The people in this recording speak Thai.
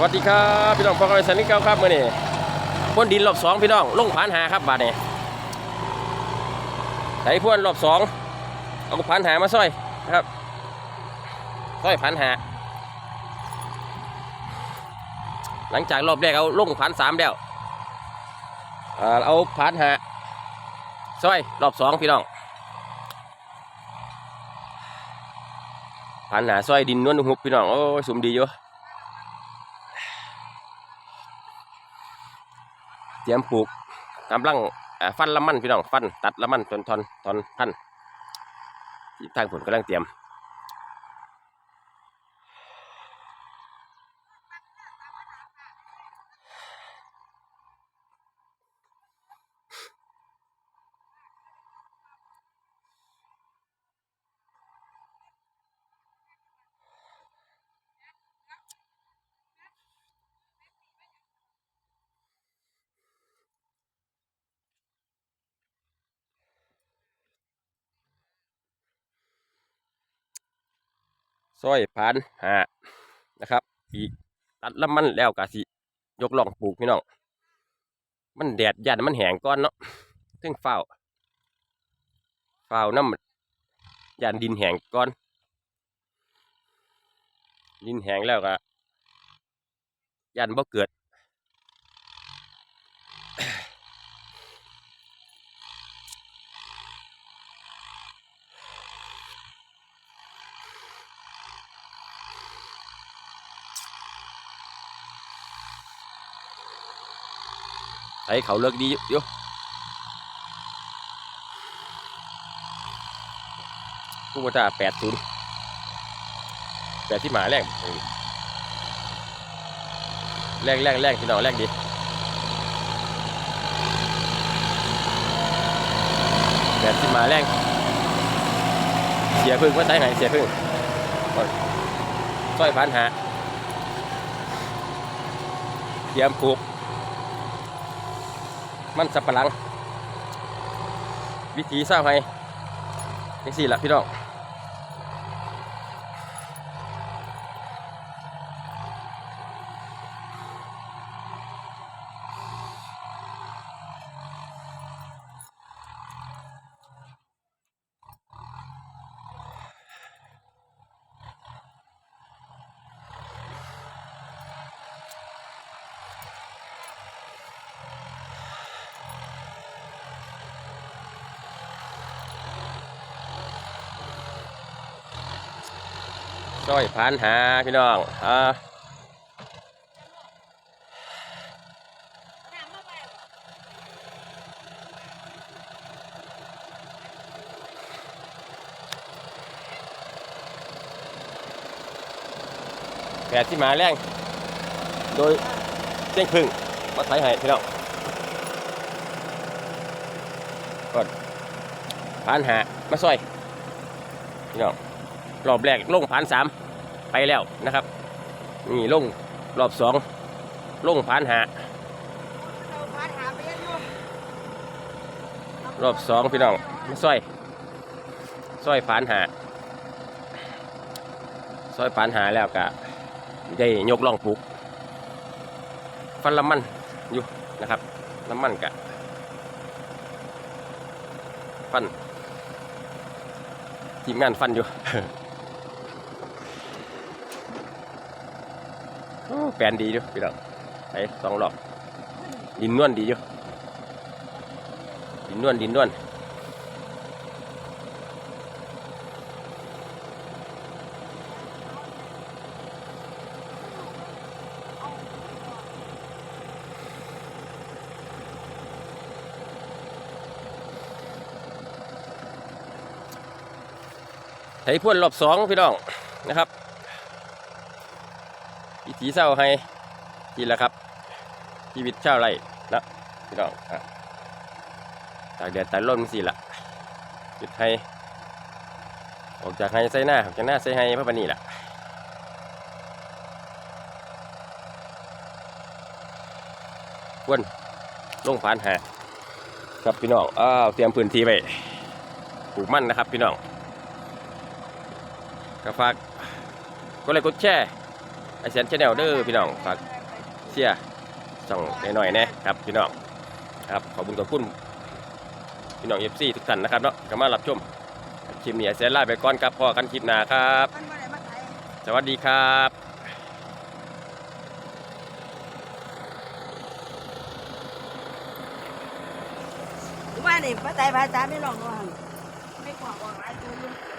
วัสดีครับพี่น้องพวกเราสันนิษฐาครับมื่อนี้พ่นดินรอบสองพี่น้องลงผ่านหาครับบาดนี้ไถพ่นรอบสองเอาผ่านหามาซอยนะครับซอยผ่านหา หลังจากรอบแรกเอาลงผ่านสามแล้วเอาผ่านหาซอยรอบสองพี่น้องผ่านหาซอยดินนวลหุบพี่น้องโอ้สมดีอยู่ เตรียมปลูกกำลังฟันละมันพี่น้องฟันตัดละมันจนทอนทอนพันที่ทางผลกำลังเตรียม ซอยพันหานะครับอีกตัดละมันแล้วกะสิ ยกล่องปลูกพี่น้อง มันแดดยันมันแหงก้อนเนาะถึงเฝ้าเฝ้าน้ำยันดินแหงก้อน ดินแหงแล้วก็ยันบ่เกิด ไอ้เขาเลิกดีอยู่อยู่ผู้บัญชาแปดศูนย์แปดที่หมาแรกเออแรกแรกแรกพี่น้องแรกดีแปดที่หมาแรกเสียพึ่งว่าใต้ไหนเสียพึ่งก่อนสร้อยพันหาเตรียมผูก มันสับปะหลัง วิธีสร้างให้ยังสี่ละพี่น้อง ช่อยผ่านหาพี่น้องอ่าแปดที่มาแรง โดยเจ้งพึ่งมาไถให้พี่น้องก่อนผ่านหามาซอย พี่น้อง รอบแรกลงผ่านสามไปแล้วนะครับนี่ลงรอบสองลงผ่านหาเราพาถามไปยังอยู่รอบสองพี่น้องซอยซอยผ่านหาซอยผ่านหาแล้วก็ได้ยกล่องปลูกฟันละมันอยู่นะครับละมันกะฟันทีมงานฟันอยู่ โอ้ แปลนดีอยู่พี่น้องไปสองรอบดินนวลดีอยู่ดินนวลดินนวลไถพ่วนรอบสองพี่น้อง ดีเศร้าให้ทีละครับ ชีวิตชาวไร่นะพี่น้องตากแดดตากลมสิละจุดให้ออกจากให้ใส่หน้าออกจากหน้าใส่ให้พระบันนี่ละวนลงผ่านหาครับพี่น้องอ้าวเตรียมพื้นที่ไปปลูกมั่นนะครับพี่น้องก็ฝากกดไลค์กดแชร์ ไอเซนชาแนลเด้อพี่น้องฝากเชียร์ส่องหน่อยๆนะครับพี่น้องครับขอบคุณขอบคุณพี่น้องเอฟซีทุกท่านนะครับเนาะก็มารับชมคลิปนี้ไอเซนลาไปก่อนครับพอกันคลิปหน้าครับ สวัสดีครับว่านี่ป้าไตภาษาไม่ลองว่าหั่นไม่กว่าว่าหลายตัวอยู่